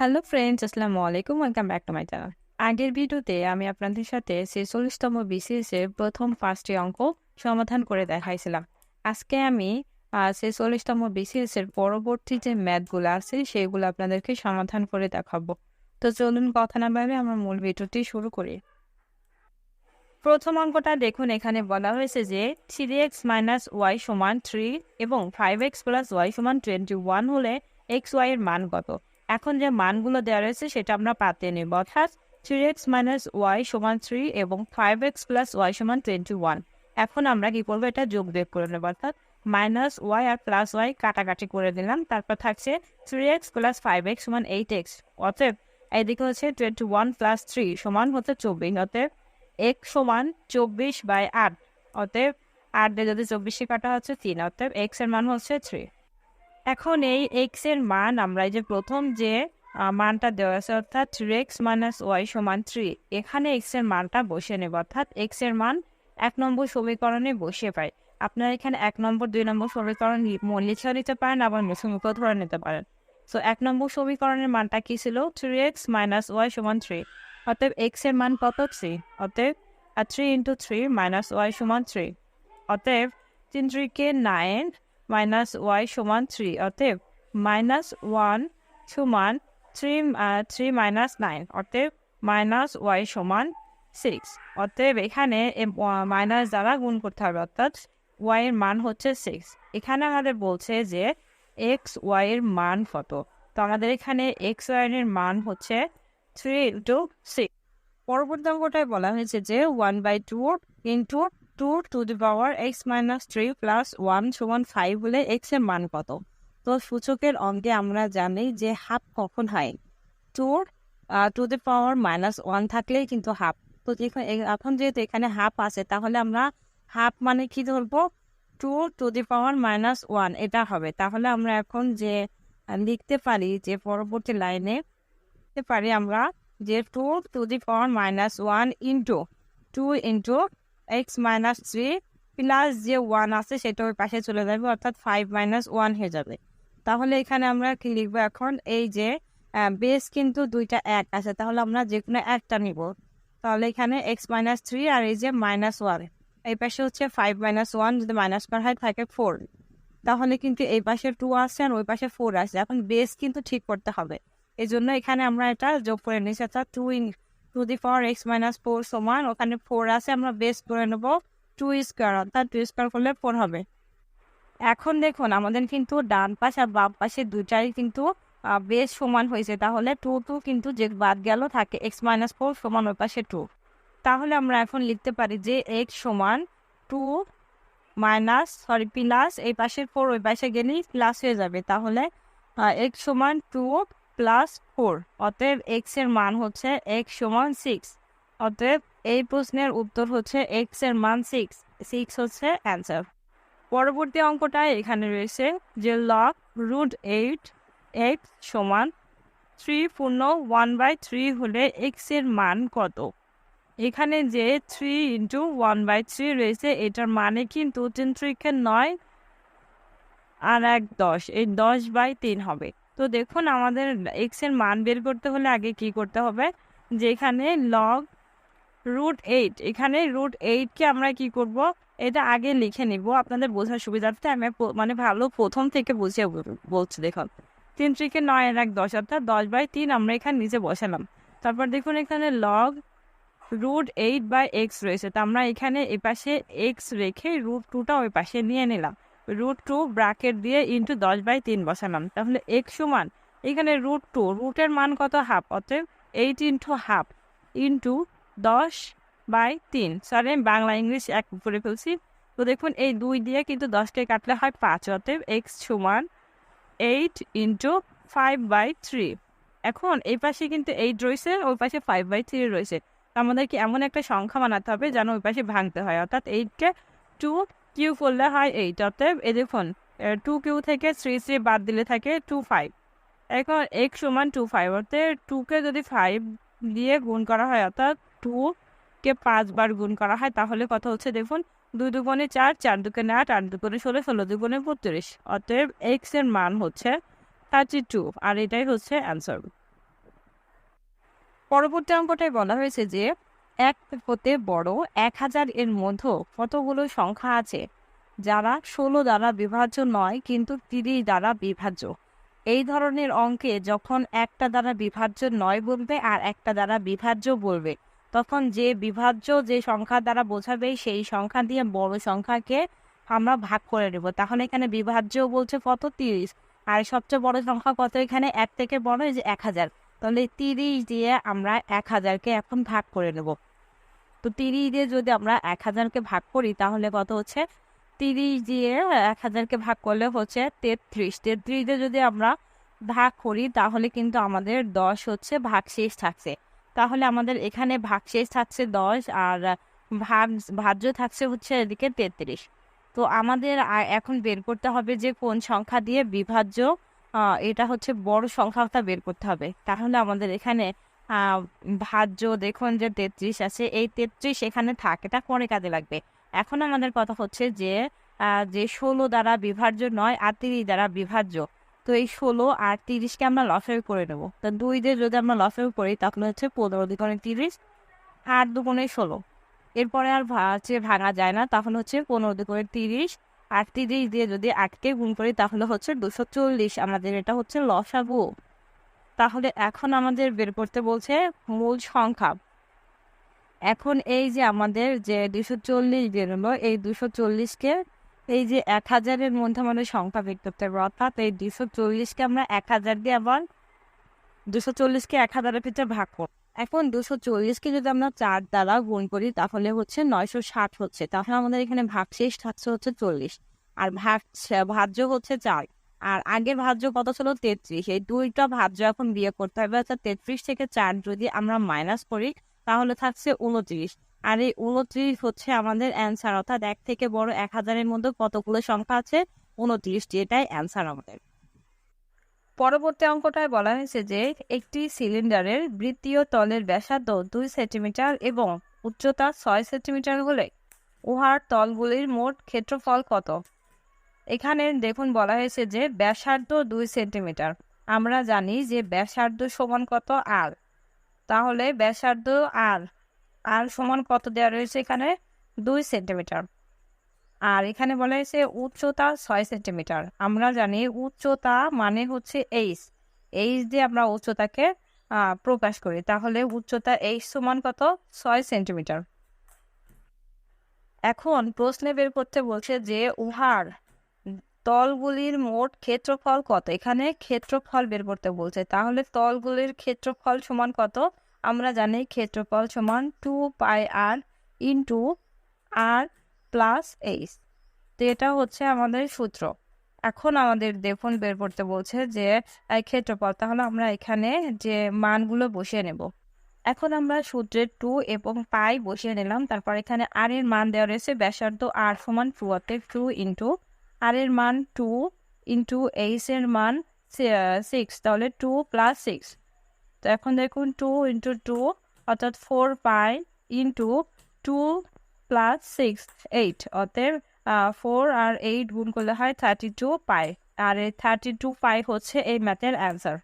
Hello friends আসসালামু আলাইকুম welcome back to my channel আগের ভিডিওতে আমি আপনাদের সাথে ছেচল্লিশতম বিসিএস এর প্রথম ফার্স্টে অঙ্ক সমাধান করে দেখাইছিলাম। আজকে আমি ছেচল্লিশতম বিসিএস এর পরবর্তী যে ম্যাথগুলো আছে, সেগুলো আপনাদেরকে সমাধান করে দেখাবো। তো চলুন কথা না ভাবে আমার মূল ভিডিওটি শুরু করি। প্রথম অঙ্কটা দেখুন, এখানে বলা হয়েছে যে থ্রি এক্স মাইনাস ওয়াই সমান থ্রি এবং ফাইভ এক্স প্লাস ওয়াই সমান টোয়েন্টি ওয়ান হলে এক্স ওয়াই এর মান কত? এখন যে মানগুলো দেওয়া রয়েছে সেটা আমরা পাতে নেব। অর্থাৎ থ্রি এক্স মাইনাস ওয়াই সমান থ্রি এবং ফাইভ এক্স প্লাস ওয়াই সমান টোয়েন্টি ওয়ান এখন আমরা কি করব? এটা যোগ বিয়োগ করে নেব। অর্থাৎ মাইনাস ওয়াই আর প্লাস ওয়াই কাটাকাটি করে দিলাম। তারপর থাকছে three X plus five X সমান এইট এক্স অতএব এইদিকে হচ্ছে টোয়েন্টি ওয়ান প্লাস থ্রি সমান হচ্ছে চব্বিশ। অতএব এক সমান চব্বিশ বাই আট অতএব আট দিয়ে যদি চব্বিশে কাটা হচ্ছে তিন। অতএব এক্সের মান হচ্ছে থ্রি এখন এই এক্সের মান আমরা এই যে প্রথম যে মানটা দেওয়া আছে, অর্থাৎ থ্রি এক্স মাইনাস ওয়াই সমান থ্রি এখানে এক্সের মানটা বসে নেব, অর্থাৎ এক্সের মান এক নম্বর সমীকরণে বসে পাই। আপনারা এখানে এক নম্বর, দুই নম্বর সমীকরণ লিখেও নিতে পারেন, আবার মুখোমুখিও ধরে নিতে পারেন। সো এক নম্বর সমীকরণের মানটা কি ছিল? থ্রি এক্স মাইনাস ওয়াই সমান থ্রি অতএব এক্সের মান কত? থ্রি অতএব three into three minus Y সমান থ্রি অতএব, তিন থ্রিকে নাইন মাইনাস ওয়াই সমান থ্রি অতএব মাইনাস ওয়ান সমান থ্রি থ্রি মাইনাস নাইন অতএব মাইনাস ওয়াই সমান সিক্স অতএব এখানে মাইনাস দ্বারা গুণ করতে হবে, অর্থাৎ ওয়াই এর মান হচ্ছে সিক্স এখানে আমাদের বলছে যে এক্স ওয়াই এর মান কত, তো আমাদের এখানে এক্স ওয়াই এর মান হচ্ছে থ্রি ইন্টু সিক্স পরবর্তী অঙ্কটায় বলা হয়েছে যে one by two into two to the power x minus three plus one সমান ফাইভ হলে এক্সের মান কত? তো সূচকের অঙ্কে আমরা জানি যে হাফ কখন হয়? Two to the power minus one থাকলেই কিন্তু হাফ তো এখন যেহেতু এখানে হাফ আছে, তাহলে আমরা হাফ মানে কি ধরবো? Two to the power minus one এটা হবে। তাহলে আমরা এখন যে লিখতে পারি, যে পরবর্তী লাইনে লিখতে পারি আমরা যে two to the power minus one into two into x minus three plus যে ওয়ান আছে, সেটা ওর পাশে চলে যাবে, অর্থাৎ ফাইভ মাইনাস ওয়ান হয়ে যাবে। তাহলে এখানে আমরা কি লিখব এখন? এই যে বেস কিন্তু দুইটা এক আছে, তাহলে আমরা যে কোনো একটা নিব। তাহলে এখানে এক্স মাইনাস থ্রি আর এই যে মাইনাস ওয়ান এই পাশে হচ্ছে ফাইভ মাইনাস ওয়ান যদি মাইনাস করা হয়, থাকে ফোর তাহলে কিন্তু এই পাশে টু আসছে আর ওই পাশে ফোর আসছে এখন বেস কিন্তু ঠিক করতে হবে। এই জন্য এখানে আমরা এটা যোগ করে নিচ্ছি অর্থাৎ two in two the power x minus four সমান, ওখানে ফোর আছে, আমরা বেস করে নেব টু স্কোয়ার অর্থাৎ টু স্কোয়ার করলে ফোর হবে। এখন দেখুন, আমাদের কিন্তু ডান পাশ আর বাম পাশে দুটাই কিন্তু বেস সমান হয়েছে। তাহলে টু টু কিন্তু যে বাদ গেল, থাকে এক্স মাইনাস ফোর সমান ওই পাশে টু তাহলে আমরা এখন লিখতে পারি যে এক্স সমান টু মাইনাস সরি প্লাস এই পাশের ফোর ওই পাশে গেলেই প্লাস হয়ে যাবে। তাহলে এক্স সমান টু প্লাস ফোর অতএব এক্সের মান হচ্ছে এক্স সমান সিক্স অতএব এই প্রশ্নের উত্তর হচ্ছে এক্সের মান সিক্স সিক্স হচ্ছে অ্যান্সার পরবর্তী অঙ্কটা এখানে রয়েছে যে লক রুট এইট এক্স সমান থ্রি পূর্ণ ওয়ান বাই থ্রি হলে এক্সের মান কত? এখানে যে three into one by three রয়েছে, এটার মানে কিন্তু তিন থ্রিকে নয়, আর এক দশ, এই দশ বাই তিন হবে। তো দেখুন আমাদের এক্সের মান বের করতে হলে আগে কি করতে হবে? যেখানে লগ রুট এইট এখানে রুট এইটকে আমরা কি করব? এটা আগে লিখে নিব। আপনাদের বোঝার সুবিধার্থে আমি মানে ভালো প্রথম থেকে বুঝিয়ে বলছি দেখুন। তিন ত্রিকে নয় এক দশ, অর্থাৎ দশ বাই তিন আমরা এখানে নিচে বসালাম। তারপর দেখুন এখানে log root eight by x রয়েছে। তো আমরা এখানে এ পাশে এক্স রেখে রুট টুটা ওই পাশে নিয়ে নিলাম। রুট টু ব্রাকেট দিয়ে ইন্টু দশ বাই তিন বসালাম। তাহলে এক্স সমান, এখানে রুট টু রুটের মান কত হাফ অতএব এইট ইন্টু হাফ ইন্টু দশ বাই তিন। সরি আমি বাংলা ইংলিশ এক করে ফেলছি। তো দেখুন, এই দুই দিয়ে কিন্তু দশকে কাটলে হয় পাঁচ, অতএব এক্স সমান eight into five by three এখন এই পাশে কিন্তু এইট রয়েছে, ওই পাশে ফাইভ বাই থ্রি রয়েছে। আমাদেরকে এমন একটা সংখ্যা বানাতে হবে যেন ওই পাশে ভাঙতে হয়। অর্থাৎ এইটকে টু কিউ করলে হয় এইট অতএব এই দেখুন টু কিউ থেকে থ্রি থ্রি বাদ দিলে থাকে টু ফাইভ এখন এক সমান টু ফাইভ অর্থাৎ টুকে যদি ফাইভ দিয়ে গুণ করা হয়, অর্থাৎ টু কে পাঁচবার গুণ করা হয়, তাহলে কত হচ্ছে দেখুন? দুই দুগুণে চার চার দুগুণে আট আট দুগুণে ষোলো ষোলো দুগুণে বত্রিশ, অতএব এক্সের মান হচ্ছে থার্টি টু আর এটাই হচ্ছে অ্যান্সার পরবর্তী অঙ্কটায় বলা হয়েছে যে এক হতে বড় এক হাজার এর মধ্যে কতগুলো সংখ্যা আছে? যারা ষোলো দ্বারা বিভাজ্য নয়, কিন্তু তিরিশ দ্বারা বিভাজ্য। এই ধরনের অঙ্কে যখন একটা দ্বারা বিভাজ্য নয় বলবে আর একটা দ্বারা বিভাজ্য বলবে, তখন যে বিভাজ্য যে সংখ্যা দ্বারা বোঝাবে, সেই সংখ্যা দিয়ে বড় সংখ্যাকে আমরা ভাগ করে নেব। তাহলে এখানে বিভাজ্য বলছে কত? তিরিশ। আর সবচেয়ে বড় সংখ্যা কত এখানে? এক থেকে বড় এই যে এক হাজার। তাহলে তিরিশ দিয়ে আমরা এক হাজারকে এখন ভাগ করে নেব। তো তিরিশ দিয়ে যদি আমরা এক হাজারকে ভাগ করি, তাহলে কত হচ্ছে? তিরিশ দিয়ে এক হাজারকে ভাগ করলে হচ্ছে তেত্রিশ। তেত্রিশ দিয়ে যদি আমরা ভাগ করি, তাহলে কিন্তু আমাদের দশ হচ্ছে ভাগ শেষ থাকছে। তাহলে আমাদের এখানে ভাগ শেষ থাকছে দশ আর ভাগ, ভাজ্য থাকছে হচ্ছে এদিকে তেত্রিশ। তো আমাদের এখন বের করতে হবে যে কোন সংখ্যা দিয়ে বিভাজ্য এটা হচ্ছে বড় সংখ্যাটা বের করতে হবে। তাহলে আমাদের এখানে ভাজ্য দেখুন যে তেত্রিশ আছে, এই তেত্রিশ এখানে থাক, এটা পরে কাজে লাগবে। এখন আমাদের কথা হচ্ছে যে যে ষোলো দ্বারা বিভাজ্য নয়, আর তিরিশ দ্বারা বিভাজ্য। তো এই ষোলো আর তিরিশকে আমরা লসাগু করে নেব। তো দুই দিয়ে যদি আমরা লসাগু করি তাহলে হচ্ছে পনেরো দুগুণে তিরিশ আট দুগুণে ষোলো। এরপরে আর হচ্ছে ভাঙা যায় না তাহলে হচ্ছে পনেরো দুগুণে তিরিশ আর তিরিশ দিয়ে যদি আটকে গুণ করি, তাহলে হচ্ছে দুশো চল্লিশ। আমাদের এটা হচ্ছে লসাগু। তাহলে এখন আমাদের বের করতে বলছে মূল সংখ্যা। এখন এই যে আমাদের যে দুশো চল্লিশ বেরোলো এই দুশো চল্লিশকে এই যে এক হাজারের মধ্যে আমাদের সংখ্যা বের করতে হবে। অর্থাৎ এই দুশো চল্লিশকে আমরা এক হাজার দিয়ে আবার দুশো চল্লিশকে এক হাজারের ভিতরে ভাগ করব। এখন দুশো চল্লিশকে যদি আমরা চার দ্বারা গুণ করি, তাহলে হচ্ছে নয়শো ষাট হচ্ছে। তাহলে আমাদের এখানে ভাগ শেষ থাকছে হচ্ছে চল্লিশ। আর ভাগ ভাজ্য হচ্ছে চার। আর আগের ভাজ্য কত ছিল? তেত্রিশ। এই দুইটা ভাজ্য এখন বিয়ে করতে হবে। অর্থাৎ তেত্রিশ থেকে চার যদি আমরা মাইনাস করি, তাহলে থাকছে উনত্রিশ আর এই উনত্রিশ হচ্ছে আমাদের অ্যান্সার অর্থাৎ এক থেকে বড় এক হাজারের মধ্যে কতগুলো সংখ্যা আছে? উনত্রিশটি এটাই অ্যান্সার আমাদের। পরবর্তী অঙ্কটায় বলা হয়েছে যে একটি সিলিন্ডারের বৃত্তীয় তলের ব্যাসার্ধ দুই সেন্টিমিটার এবং উচ্চতা ছয় সেন্টিমিটার হলে উহার তলগুলির মোট ক্ষেত্রফল কত? এখানে দেখুন বলা হয়েছে যে ব্যাসার্ধ দুই সেন্টিমিটার। আমরা জানি যে ব্যাসার্ধ সমান কত আর তাহলে ব্যাসার্ধ আর আর সমান কত দেওয়া রয়েছে এখানে? দুই সেন্টিমিটার। আর এখানে বলা হয়েছে উচ্চতা ছয় সেন্টিমিটার। আমরা জানি উচ্চতা মানে হচ্ছে এইচ এইচ দিয়ে আমরা উচ্চতাকে প্রকাশ করি। তাহলে উচ্চতা এইচ সমান কত? ছয় সেন্টিমিটার। এখন প্রশ্নে বের করতে বলছে যে উহার তলগুলির মোট ক্ষেত্রফল কত? এখানে ক্ষেত্রফল বের করতে বলছে। তাহলে তলগুলির ক্ষেত্রফল সমান কত? আমরা জানি ক্ষেত্রফল সমান two pi r into r plus h. তো এটা হচ্ছে আমাদের সূত্র। এখন আমাদের দেখুন বের করতে বলছে যে ক্ষেত্রফল, তাহলে আমরা এখানে যে মানগুলো বসিয়ে নেব। এখন আমরা সূত্রে টু এবং পাই বসিয়ে নিলাম। তারপর এখানে আর এর মান দেওয়া রয়েছে, ব্যাসার্ধ আর সমান টু অর্থাৎ টু ইন্টু আর এর মান টু ইন্টু এইচ এর মান সিক্স তাহলে টু প্লাস সিক্স তো এখন দেখুন টু ইন্টু টু অর্থাৎ four pi into two plus six eight অতএব ফোর আর এইট গুণ করলে হয় থার্টি টু পাই আর এই থার্টি টু পাই হচ্ছে এই ম্যাথের অ্যান্সার